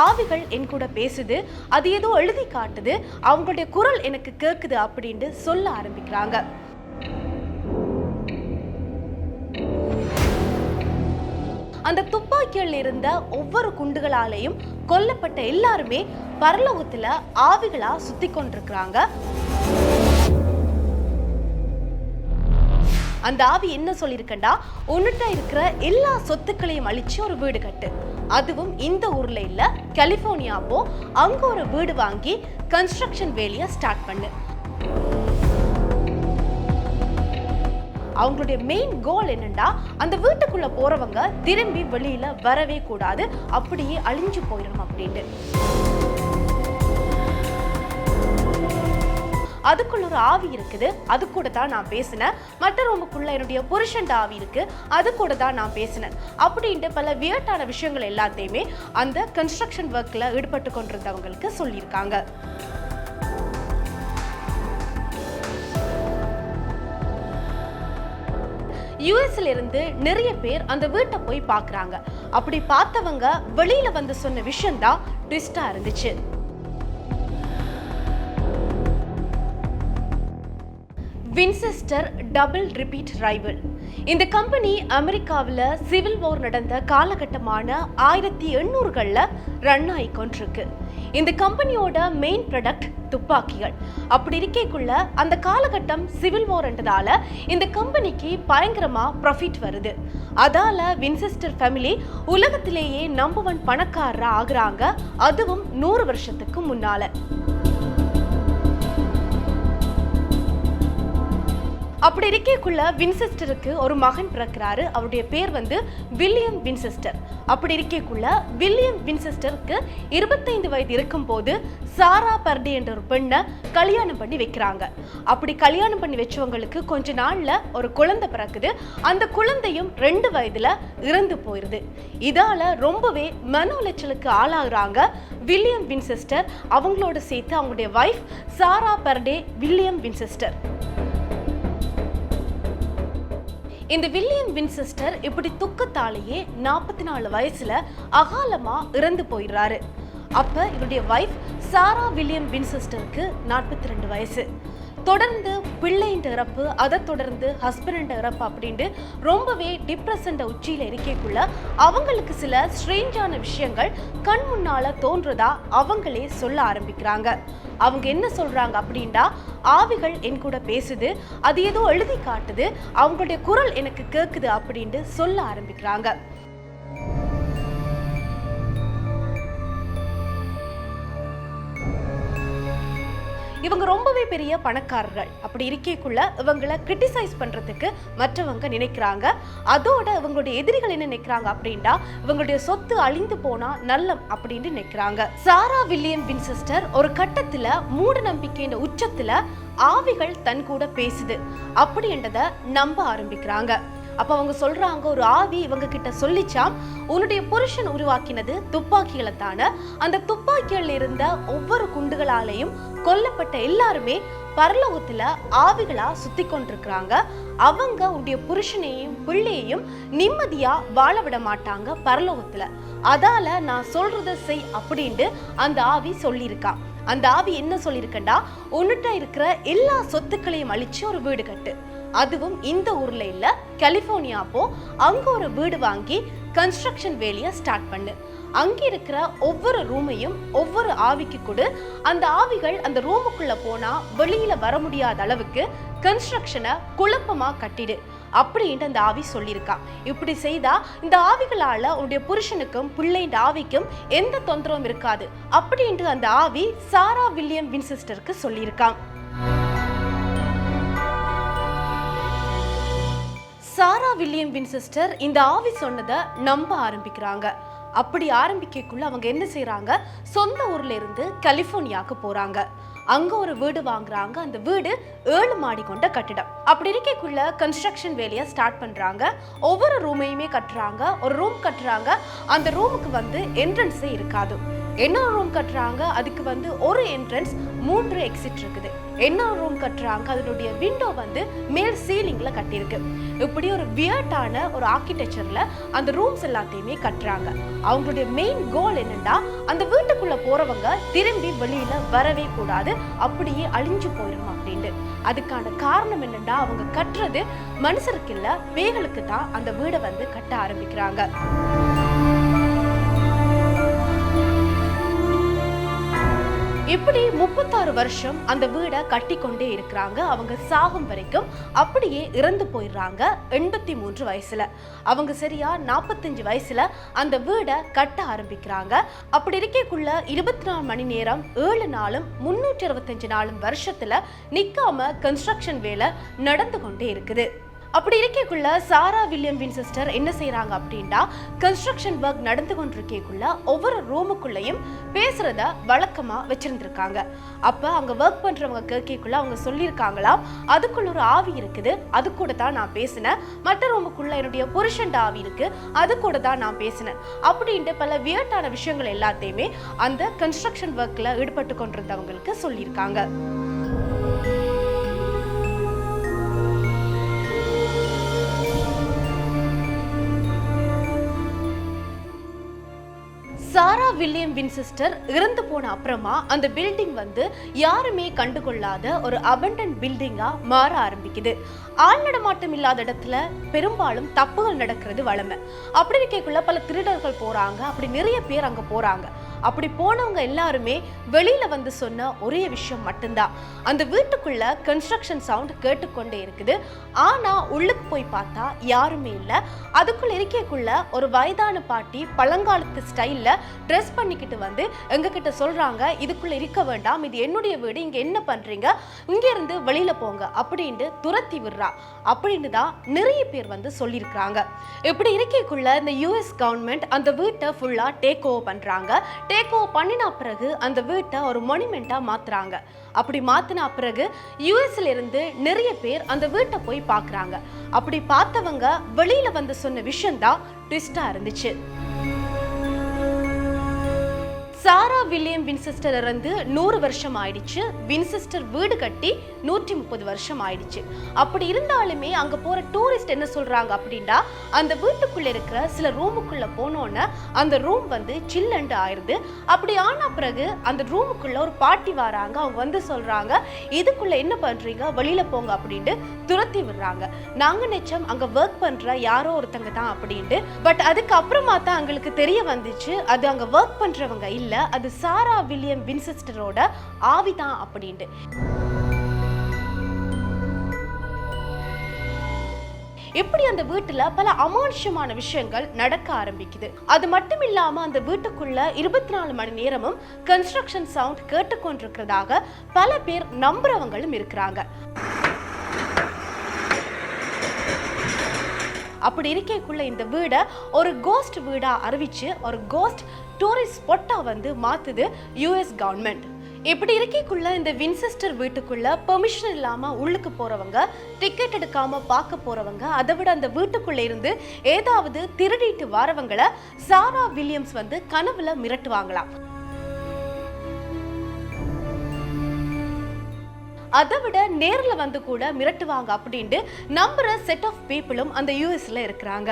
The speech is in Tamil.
ஆவிகள் என் கூட பேசுது அது ஏதோ எழுதி காட்டுது அவங்களுடைய குரல் எனக்கு கேட்குது அப்படின்ட்டு சொல்ல ஆரம்பிக்கிறாங்க. அந்த துப்பாக்கியில் இருந்த ஒவ்வொரு குண்டுகளாலேயும் கொல்லப்பட்ட எல்லாருமே பரலோகத்தில் ஆவிகளா சுத்தி கொண்டிருக்கிறாங்க. அந்த ஆவி என்ன சொல்லியிருக்கண்டா உன்னிட்ட இருக்கிற எல்லா சொத்துக்களையும் அழிச்சு ஒரு வீடு கட்டு. அதுவும் இந்த ஊர்ல இல்ல. கலிபோர்னியா போ. அங்க ஒரு வீடு வாங்கி கன்ஸ்ட்ரக்ஷன் வேலையை ஸ்டார்ட் பண்ணு. அவங்களுடைய மெயின் கோல் என்னென்னா அந்த வீட்டுக்குள்ள போறவங்க திரும்பி வெளியில வரவே கூடாது. அப்படியே அழிஞ்சு போயிடணும் அப்படின்ட்டு. அதுக்குள்ள ஒரு ஆவி இருக்குது. அது கூட தான் நான் பேசினேன். மற்ற ரூமுக்குள்ள என்னுடைய புருஷன் ஆவி இருக்கு. அது கூட தான் நான் பேசினேன். அப்படின்ட்டு பல வியட்டான விஷயங்கள் எல்லாத்தையுமே அந்த கன்ஸ்ட்ரக்ஷன் ஒர்க்ல ஈடுபட்டு கொண்டிருந்தவங்களுக்கு சொல்லியிருக்காங்க. யூஎஸ்ல இருந்து நிறைய பேர் அந்த வீட்டை போய் பார்க்குறாங்க. அப்படி பார்த்தவங்க வெளியில் வந்து சொன்ன விஷயம்தான் ட்விஸ்டாக இருந்துச்சு. Winchester double repeat rival. இந்த கம்பெனி அமெரிக்காவில் சிவில் வார் நடந்த காலகட்டமான ஆயிரத்தி எண்ணூறுகளில் ரன் ஆகி கொண்டிருக்கு. இந்த கம்பெனியோட மெயின் ப்ராடக்ட் துப்பாக்கிகள். அப்படி இருக்கேக்குள்ள அந்த காலகட்டம் சிவில் வார்ன்றதால இந்த கம்பெனிக்கு பயங்கரமா ப்ராஃபிட் வருது. அதால வின்செஸ்டர் ஃபேமிலி உலகத்திலேயே நம்பர் ஒன் பணக்காரராக ஆகுறாங்க அதுவும் நூறு வருஷத்துக்கு முன்னால. அப்படி இருக்கக்குள்ள வின்செஸ்டருக்கு ஒரு மகன் பிறக்கிறாரு. அவருடைய பேர் வந்து வில்லியம் வின்செஸ்டர். அப்படி இருக்கக்குள்ள வில்லியம் வின்செஸ்டருக்கு இருபத்தைந்து வயது இருக்கும்போது சாரா பர்டே என்ற ஒரு பெண்ணை கல்யாணம் பண்ணி வைக்கிறாங்க. அப்படி கல்யாணம் பண்ணி வச்சவங்களுக்கு கொஞ்ச நாளில் ஒரு குழந்தை பிறக்குது. அந்த குழந்தையும் ரெண்டு வயதுல இறந்து போயிருது. இதால ரொம்பவே மன உளைச்சலுக்கு ஆளாகிறாங்க வில்லியம் வின்செஸ்டர். அவங்களோட சேர்த்து அவங்களுடைய wife Sarah Pardee William Winchester. இந்த வில்லியம் வின்செஸ்டர் இப்படி துக்கத்தாலேயே நாற்பத்தி நாலு வயசுல அகாலமா இறந்து போயிடுறாரு. அப்ப இவருடைய வைஃப் சாரா வில்லியம் வின்செஸ்டருக்கு நாற்பத்தி ரெண்டு வயசு. தொடர்ந்து பிள்ளைன்ற இறப்பு அதை தொடர்ந்து ஹஸ்பண்ட் இறப்பு அப்படின்ட்டு ரொம்பவே டிப்ரெஷன்ட உச்சியில் இருக்கக்குள்ள அவங்களுக்கு சில ஸ்ட்ரேஞ்சான விஷயங்கள் கண் முன்னால தோன்றதா அவங்களே சொல்ல ஆரம்பிக்கிறாங்க. அவங்க என்ன சொல்றாங்க அப்படின்டா ஆவிகள் என் கூட பேசுது அது ஏதோ எழுதி காட்டுது அவங்களுடைய குரல் எனக்கு கேட்குது அப்படின்ட்டு சொல்ல ஆரம்பிக்கிறாங்க. இவங்க ரொம்பவே பெரிய பணக்காரர்கள். அப்படி இருக்கேக்குள்ள இவங்களை கிரிட்டிசைஸ் பண்றதுக்கு மற்றவங்க நினைக்கிறாங்க. அதோட இவங்களுடைய எதிரிகள் என்ன நினைக்கிறாங்க அப்படின்னா இவங்களுடைய சொத்து அழிந்து போனா நல்லம் அப்படின்னு நினைக்கிறாங்க. சாரா வில்லியம் வின்செஸ்டர் ஒரு கட்டத்துல மூட நம்பிக்கையின் உச்சத்துல ஆவிகள் தன் கூட பேசுது. அப்படின்றத நம்ப ஆரம்பிக்கிறாங்க. அப்ப அவங்க சொல்றாங்க ஒரு ஆவி இவங்க கிட்ட சொல்லிச்சாம் உன்னுடைய புருஷன் உருவாக்கினது துப்பாக்கிகளை தானே அந்த துப்பாக்கிகள் இருந்த ஒவ்வொரு குண்டுகளாலையும் கொல்லப்பட்ட எல்லாருமே பரலோகத்துல ஆவிகளா சுத்தி கொண்டிருக்கிறாங்க. அவங்க உன்னுடைய புருஷனையும் பிள்ளையையும் நிம்மதியா வாழ விட மாட்டாங்க பரலோகத்துல. அதால நான் சொல்றத செய் அப்படின்ட்டு அந்த ஆவி சொல்லியிருக்கா. அந்த ஆவி என்ன சொல்லியிருக்கண்டா? உன்னிட்ட இருக்கிற எல்லா சொத்துக்களையும் அழிச்சு ஒரு வீடு கட்டு. அதுவும் இந்த ஊர்ல இல்ல கலிபோர்னியா போ. அங்க ஒரு வீடு வாங்கி கன்ஸ்ட்ரக்ஷன் வேலையை ஸ்டார்ட் பண்ணு. அங்க இருக்கிற ஒவ்வொரு ரூமையும் ஒவ்வொரு ஆவிக்கு கொடு. அந்த ஆவிகள் அந்த ரூமுக்குள்ள போனா வெளியில வர முடியாத அளவுக்கு கன்ஸ்ட்ரக்ஷனை குழப்பமா கட்டிடு அப்படின்ட்டு அந்த ஆவி சொல்லியிருக்கா. இப்படி செய்தா இந்த ஆவிகளால உன்னுடைய புருஷனுக்கும் பிள்ளைன்ற ஆவிக்கும் எந்த தொந்தரவும் இருக்காது அப்படின்ட்டு அந்த ஆவி சாரா வில்லியம் வின்சிஸ்டருக்கு சொல்லியிருக்கான் சாரா வில்லியம் வின்சிஸ்டர் இந்த ஆவி சொன்னதை நம்ப ஆரம்பிக்கிறாங்க. அப்படி ஆரம்பிக்கக்குள்ள அவங்க என்ன செய்கிறாங்க சொந்த ஊர்ல இருந்து கலிபோர்னியாக்கு போகிறாங்க அங்கே ஒரு வீடு வாங்குறாங்க. அந்த வீடு ஏழு மாடி கொண்ட கட்டிடம். அப்படி இருக்கக்குள்ள கன்ஸ்ட்ரக்ஷன் வேலையை ஸ்டார்ட் பண்ணுறாங்க ஒவ்வொரு ரூமையுமே கட்டுறாங்க. ஒரு ரூம் கட்டுறாங்க. அந்த ரூமுக்கு வந்து என்ட்ரன்ஸே இருக்காது. என்ன ரூம் கட்டுறாங்க? அதுக்கு வந்து ஒரு என்ட்ரன்ஸ் மூன்று எக்ஸிட் இருக்குது. என்ன ரூம் கட்டுறாங்க? அதனுடைய விண்டோ வந்து மேல் சீலிங்கில் கட்டியிருக்கு. இப்படி ஒரு வியர்டான ஒரு ஆர்கிடெக்சரில் அந்த ரூம்ஸ் எல்லாத்தையுமே கட்டுறாங்க. அவங்களுடைய மெயின் கோல் என்னென்னா அந்த வீட்டுக்குள்ளே போகிறவங்க திரும்பி வெளியில் வரவே கூடாது அப்படியே அழிஞ்சு போயிடணும் அப்படின்ட்டு. அதுக்கான காரணம் என்னென்னா அவங்க கட்டுறது மனுஷருக்கு இல்லை பேகளுக்கு தான் அந்த வீடை வந்து கட்ட ஆரம்பிக்கிறாங்க. இப்படி முப்பத்தாறு வருஷம் அந்த வீடை கட்டி கொண்டே இருக்கிறாங்க. அவங்க சாகும் வரைக்கும் அப்படியே இறந்து போயிடுறாங்க எண்பத்தி மூன்று வயசுல. அவங்க சரியா நாற்பத்தஞ்சு வயசுல அந்த வீடை கட்ட ஆரம்பிக்கிறாங்க. அப்படி இருக்கக்குள்ள இருபத்தி நாலு மணி நேரம் ஏழு நாளும் முன்னூற்றி அறுபத்தஞ்சு நாளும் வருஷத்துல நிக்காம கன்ஸ்ட்ரக்ஷன் வேலை நடந்து கொண்டே இருக்குது. அப்படி இருக்கக்குள்ள சாரா வில்லியம் வின்சிஸ்டர் என்ன செய்கிறாங்க அப்படின்னா கன்ஸ்ட்ரக்ஷன் ஒர்க் நடந்து கொண்டிருக்கக்குள்ள ஒவ்வொரு ரூமுக்குள்ளேயும் பேசுறத வழக்கமா வச்சிருந்திருக்காங்க. அப்ப அங்க ஒர்க் பண்றவங்க கேட்கக்குள்ள அவங்க சொல்லியிருக்காங்களாம் அதுக்குள்ள ஒரு ஆவி இருக்குது அது கூட தான் நான் பேசினேன். மற்ற ரூமுக்குள்ள என்னுடைய புருஷன் ஆவி இருக்கு அது கூட தான் நான் பேசினேன். அப்படின்ட்டு பல வியர்டான விஷயங்கள் எல்லாத்தையுமே அந்த கன்ஸ்ட்ரக்ஷன் ஒர்க்ல ஈடுபட்டு கொண்டிருந்தவங்களுக்கு சொல்லியிருக்காங்க. வில்லியம் வின்சிஸ்டர் இறந்து போன அப்புறமா அந்த பில்டிங் வந்து யாருமே கண்டுகொள்ளாத ஒரு அபண்டன் பில்டிங்காக மாற ஆரம்பிக்குது. ஆள் நடமாட்டம் இல்லாத இடத்துல பெரும்பாலும் தப்புகள் நடக்கிறது வளமை. அப்படி இருக்கக்குள்ள பல திருடர்கள் போகிறாங்க அப்படி நிறைய பேர் அங்கே போகிறாங்க அப்படி போனவங்க எல்லாருமே வெளியில வந்து சொன்ன ஒரே விஷயம் மட்டும்தான். அந்த வீட்டுக்குள்ள கன்ஸ்ட்ரக்ஷன் சவுண்ட் கேட்டுக்கொண்டே இருக்குது. ஆனா உள்ளுக்கு போய் பார்த்தா யாருமே இல்லை. அதுக்குள்ள இருக்கக்குள்ள ஒரு வயதான பாட்டி பழங்காலத்து ஸ்டைல்ல ட்ரெஸ் பண்ணிக்கிட்டு வந்து எங்ககிட்ட சொல்றாங்க இதுக்குள்ள இருக்க வேண்டாம். இது என்னுடைய வீடு. இங்க என்ன பண்றீங்க? இங்க இருந்து வெளியில போங்க. அப்படின்ட்டு துரத்தி விடுறா. அப்படின்னு தான் நிறைய பேர் வந்து சொல்லியிருக்கிறாங்க. இப்படி இருக்கக்குள்ள இந்த யூஎஸ் கவர்மெண்ட் அந்த வீட்டை ஃபுல்லா டேக் ஓவர் பண்றாங்க. டேக் ஓவர் பண்ணின பிறகு அந்த வீட்டை ஒரு மொனிமெண்ட்டாக மாற்றுறாங்க அப்படி மாற்றின பிறகு யூஎஸ்லேருந்து நிறைய பேர் அந்த வீட்டை போய் பார்க்குறாங்க. அப்படி பார்த்தவங்க வெளியில் வந்து சொன்ன விஷயந்தான் ட்விஸ்ட்டாக இருந்துச்சு. சாரா வில்லியம் வின்செஸ்டர் இருந்து நூறு வருஷம் ஆயிடுச்சு. வின்செஸ்டர் வீடு கட்டி நூற்றி முப்பது வருஷம் ஆயிடுச்சு. அப்படி இருந்தாலுமே அங்கே போகிற டூரிஸ்ட் என்ன சொல்கிறாங்க அப்படின்னா அந்த வீட்டுக்குள்ளே இருக்கிற சில ரூமுக்குள்ளே போனோன்னே அந்த ரூம் வந்து சில்லண்டு ஆயிடுது அப்படி ஆன பிறகு அந்த ரூமுக்குள்ளே ஒரு பாட்டி வராங்க. அவங்க வந்து சொல்கிறாங்க இதுக்குள்ளே என்ன பண்ணுறீங்க வெளியில் போங்க அப்படின்ட்டு துரத்தி விடுறாங்க. நாங்கள் நிச்சயம் அங்கே ஒர்க் பண்ணுற யாரோ ஒருத்தங்க தான் அப்படின்ட்டு. பட் அதுக்கப்புறமா தான் எங்களுக்கு தெரிய வந்துச்சு அது அங்கே ஒர்க் பண்ணுறவங்க இல்லை. அது சாரா வில்லியம் வின்செஸ்டரோட ஆவிதான் அப்படின்ட்டு. இப்படி அந்த வீட்டுல பல அமானுஷமான விஷயங்கள் நடக்க ஆரம்பிக்குது. அது மட்டும் இல்லாம அந்த வீட்டுக்குள்ள இருபத்தி நாலு மணி நேரமும் கன்ஸ்ட்ரக்ஷன் சவுண்ட் கேட்டுக்கொண்டிருக்கிறதாக பல பேர் நம்புறவங்களும் இருக்கிறாங்க. அப்படி இருக்கக்குள்ள இந்த வீடை ஒரு கோஸ்ட் வீடாக அறிவிச்சு ஒரு கோஸ்ட் டூரிஸ்ட் ஸ்பாட்டாக வந்து மாற்றுது யூஎஸ் கவர்மெண்ட் இப்படி இருக்கக்குள்ள இந்த வின்செஸ்டர் வீட்டுக்குள்ள பெர்மிஷன் இல்லாமல் உள்ளுக்கு போறவங்க டிக்கெட் எடுக்காம பார்க்க போறவங்க அதை விட அந்த வீட்டுக்குள்ள இருந்து ஏதாவது திருடிட்டு வரவங்களை சாரா வில்லியம்ஸ் வந்து கனவுல மிரட்டுவாங்களாம். அதை விட நேரில் வந்து கூட மிரட்டுவாங்க அப்படின்ட்டு நம்புகிற செட் ஆஃப் பீப்புளும் அந்த யூஎஸ்ல இருக்கிறாங்க.